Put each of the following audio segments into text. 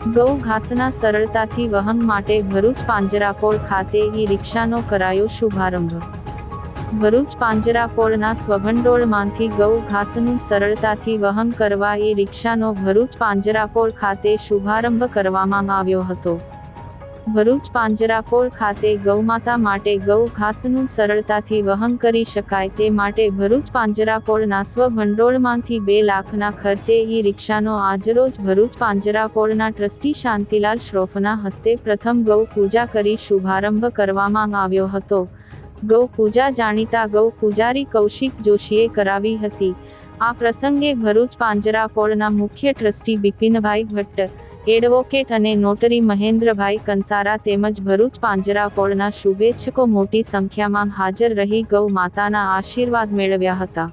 ગૌ ઘાસના સરળતાથી વહન માટે ભરૂચ પાંજરાપોળ ખાતે ઈ રિક્ષાનો કરાયો શુભારંભ. ભરૂચ પાંજરાપોળના સ્વભંડોળમાંથી ગૌ ઘાસનું સરળતાથી વહન કરવા એ રિક્ષાનો ભરૂચ પાંજરાપોળ ખાતે શુભારંભ કરવામાં આવ્યો હતો. ભરૂચ પાંજરાપોળ ખાતે ગૌમાતા માટે ગૌ ઘાસનું સરળતાથી વહન કરી શકાય તે માટે ભરૂચ પાંજરાપોળના સ્વભંડોળમાંથી બે લાખના ખર્ચે ઈ રિક્ષાનો આજરોજ ભરૂચ પાંજરાપોળના ટ્રસ્ટી શાંતિલાલ શ્રોફના હસ્તે પ્રથમ ગૌ પૂજા કરી શુભારંભ કરવામાં આવ્યો હતો. ગૌ પૂજા જાણીતા ગૌ પૂજારી કૌશિક જોશીએ કરાવી હતી. આ પ્રસંગે ભરૂચ પાંજરાપોળના મુખ્ય ટ્રસ્ટી બિપિનભાઈ ભટ્ટ એડવોકેટ અને નોટરી મહેન્દ્રભાઈ કંસારા તેમજ ભરૂચ પાંજરાપોળના શુભેચ્છકો મોટી સંખ્યામાં હાજર રહી ગૌ માતાના આશીર્વાદ મેળવ્યા હતા.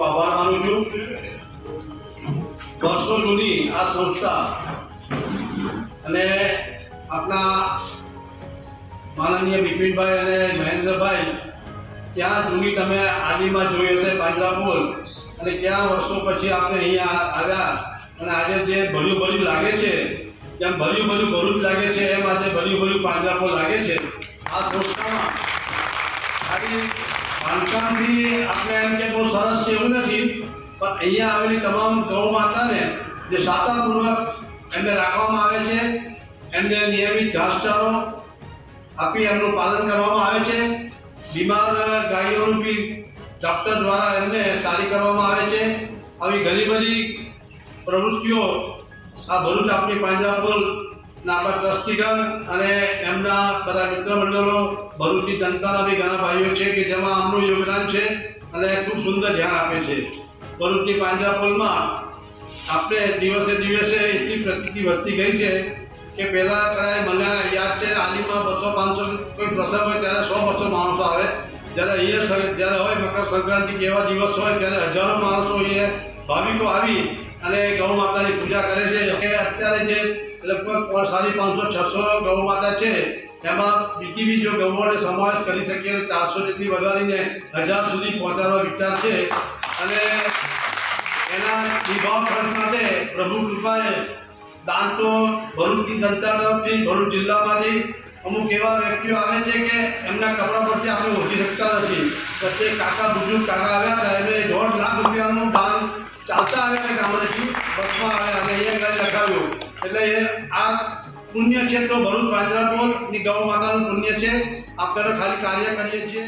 આભાર માનું છું. વર્ષો જૂની આ સંસ્થા અને આપણા માનનીય બિપિનભાઈ અને મહેન્દ્રભાઈ, ક્યાં જૂની તમે આદિમાં જોઈ હશે પાંજરાપુર અને ક્યાં વર્ષો પછી આપણે અહીંયા આવ્યા? અને આજે જે ભર્યું ભર્યું લાગે છે, જેમ ભર્યું ભર્યું ભરૂચ લાગે છે, એમ આજે ભર્યું ભર્યું પાંજરાપુર લાગે છે. આ સંસ્થામાં ખાલી બાંધકામથી આપણે એમ કે બહુ સરસ છે એવું નથી, પણ અહીંયા આવેલી તમામ ગૌ માતાને જે સાતાપૂર્વક એમને રાખવામાં આવે છે એમને નિયમિત ઘાસચારો આપી એમનું પાલન કરવામાં આવે છે. બીમાર ગાયોનું બી ડૉક્ટર દ્વારા એમને સારી કરવામાં આવે છે. આવી ઘણી બધી પ્રવૃત્તિઓ આ ભરૂચ આપણી પાંજરાપુર આપણા ટ્રસ્ટીગણ અને એમના બધા મિત્ર મંડળો, ભરૂચની જનતાના બી ઘણા ભાઈઓ છે કે જેમાં આમનું યોગદાન છે અને ખૂબ સુંદર ધ્યાન આપે છે. ભરૂચની પાંજરાપોળમાં આપણે દિવસે દિવસે એટલી પ્રતિતિ વધતી ગઈ છે કે પહેલાં કદાચ મને યાદ છે આલીમાં બસો પાંચસો કોઈ પ્રસંગ હોય ત્યારે સો બસો માણસો આવે. જ્યારે અહીંયા જ્યારે હોય મકર સંક્રાંતિ કેવા દિવસ હોય ત્યારે હજારો માણસો અહીંયા ભાવિકો આવી અને ગૌ માતાની પૂજા કરે છે. અત્યારે જે લગભગ સાડી પાંચસો, છસો ગૌ માતા છે, એમાં બીજી બી જો ગૌઓને સમાવેશ કરી શકીએ ચારસો જેટલી વધારીને હજાર સુધી પહોંચાડવા વિચાર છે. અને એના નિભાવ ખર્ચ માટે પ્રભુ કૃપાએ દાન તો ભરૂચની જનતા તરફથી, ભરૂચ જિલ્લામાંથી અમુક એવા વ્યક્તિઓ આવે છે કે એમના કપડા પરથી આપણે ઓળખી શકતા નથી. વચ્ચે કાકા બુજુર્ગ કાકા આવ્યા હતા, એમને દોઢ લાખ રૂપિયાનું દાન ચાલતા આવ્યા છે ગામડેથી બસમાં આવ્યા અને એ ઘરે લખાવ્યું એટલે એ આ પુણ્ય છે તો ભરૂચ પાંજરાપોળની ગૌ માતાનું પુણ્ય છે. આપણે ખાલી કાર્ય કરીએ છીએ.